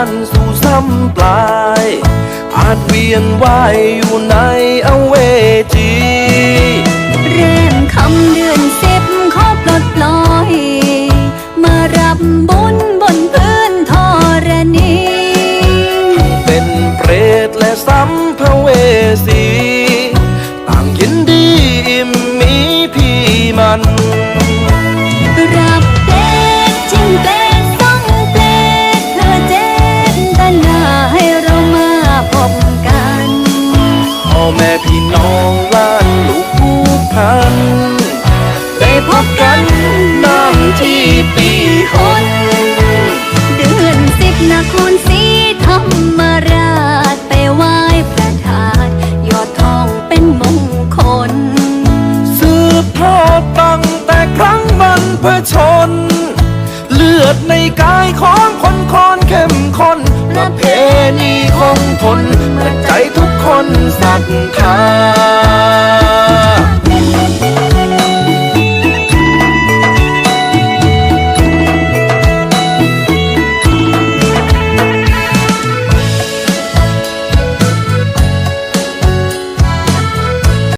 านสู่ซ้ำปลายอาจเวียนว่ายอยู่ในอเวจีเรื่อคำเดือนสิบขอปลดปล่อย มารับบุญบนพื้นธรณีเป็นเปรตและซ้ำพระเวสี ต่างยินดีอิ่มมีพี่มัน แม่พี่น้องล้านลูกผู้พัน ได้พบกันน้ำที่ปีคนเดือนสิบนครศรีธรรมราชไปไหว้พระธาตุยอดทองเป็นมงคล สืบทอดตั้งแต่ครั้งบรรพชน เลือดในกายของคนคอนเข้มข้น ประเพณีของทนเมื่ใจทุกคนศรัทธา